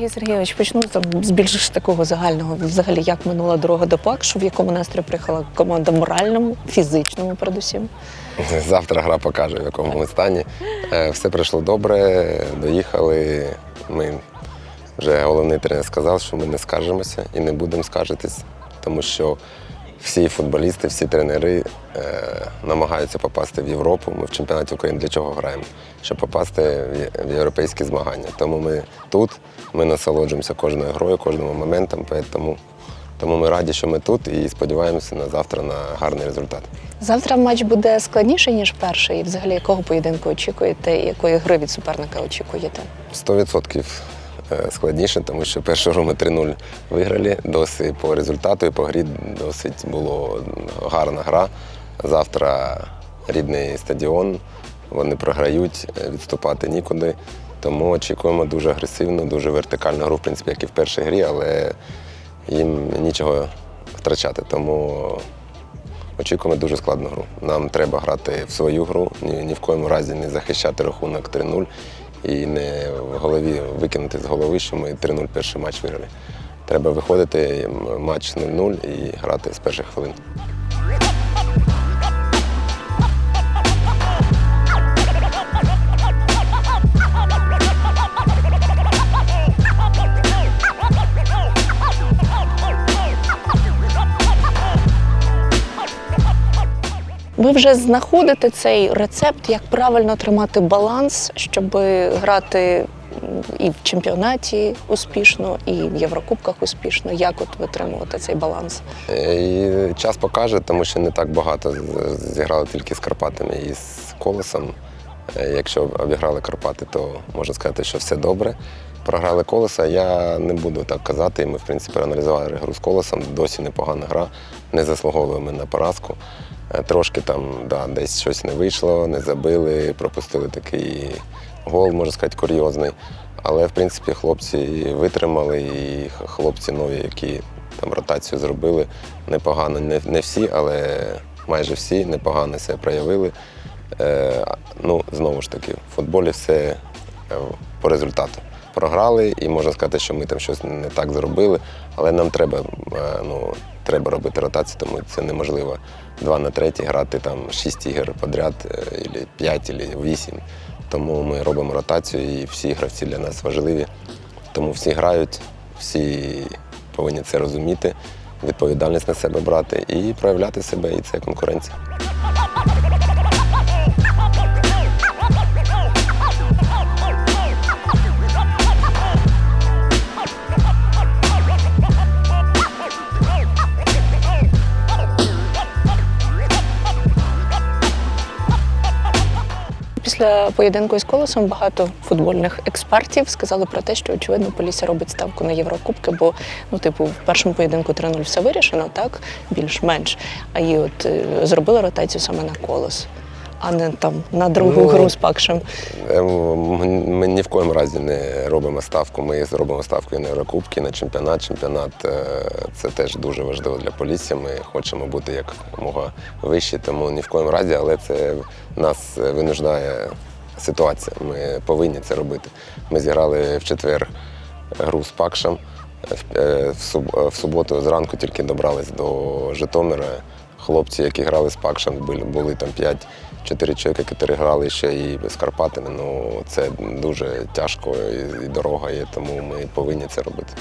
Сергій Сергійович, почну з більш такого загального. Взагалі, як минула дорога до Пакшу, в якому настрій приїхала команда моральному, фізичному, передусім. Завтра гра покаже, в якому ми стані. Е, Все пройшло добре, доїхали. Ми вже головний тренер сказав, що ми не скаржимося і не будемо скаржитись, тому що всі футболісти, всі тренери е, намагаються попасти в Європу. Ми в чемпіонаті України для чого граємо? Щоб попасти в в європейські змагання. Тому ми тут, ми насолоджуємося кожною грою, кожним моментом. Тому, тому ми раді, що ми тут і сподіваємося на завтра на гарний результат. Завтра матч буде складніший, ніж перший. І взагалі, якого поєдинку очікуєте, і якої гри від суперника очікуєте? 100% е, складніше, тому що першу гру ми 3-0 виграли. Досить по результату і по грі досить було гарна гра. Завтра рідний стадіон, вони програють, е, відступати нікуди. Тому очікуємо дуже агресивну, дуже вертикальну гру, в принципі, як і в першій грі, але їм нічого втрачати. Тому очікуємо дуже складну гру. Нам треба грати в свою гру, ні в коєму разі не захищати рахунок 3-0 і не в голові викинути з голови, що ми 3-0 перший матч виграли. Треба виходити матч 0-0 і грати з перших хвилин. Ви вже знаходите цей рецепт, як правильно тримати баланс, щоб грати і в чемпіонаті успішно, і в Єврокубках успішно. Як от витримувати цей баланс? Е, І час покаже, тому що не так багато зіграли тільки з Карпатами і з колесом. Е, Якщо обіграли Карпати, то можна сказати, що все добре. Програли колеса, я не буду так казати. Ми, в принципі, аналізували гру з колесом, досі непогана гра, не заслуговуємо на поразку. Е, Трошки там да, десь щось не вийшло, не забили, пропустили такий гол, можна сказати, курйозний. Але, в принципі, хлопці витримали, і хлопці нові, які там ротацію зробили непогано. Не, не всі, але майже всі непогано себе проявили. Е, ну, знову ж таки, в футболі все е, по результату. Програли, і можна сказати, що ми там щось не так зробили, але нам треба, е, ну, треба робити ротацію, тому це неможливо. Два на третій грати там шість ігор подряд, або п'ять, або вісім. Тому ми робимо ротацію і всі гравці для нас важливі. Тому всі грають, всі повинні це розуміти, відповідальність на себе брати і проявляти себе, і це конкуренція. Після поєдинку із колесом багато футбольних експертів сказали про те, що очевидно Полісся робить ставку на Єврокубки, бо ну, типу, в першому поєдинку 3-0 все вирішено, так більш-менш. А і от е, зробили ротацію саме на колес, а не там на другу Ну, гру з Пакшем. Е, Ми ні в коєму разі не робимо ставку. Ми зробимо ставку і на Єврокубки, на чемпіонат. Чемпіонат е, це теж дуже важливо для поліції. Ми хочемо бути якомога вищі, тому ні в коєму разі, але це нас винуждає ситуація. Ми повинні це робити. Ми зіграли в четвер гру з Пакшем. В- е, в суботу зранку тільки добрались до Житомира. Хлопці, які грали з Пакшем, були, там 5-4 чоловіки, які грали ще і з Карпатами. Ну це дуже тяжко і дорога є, тому ми повинні це робити.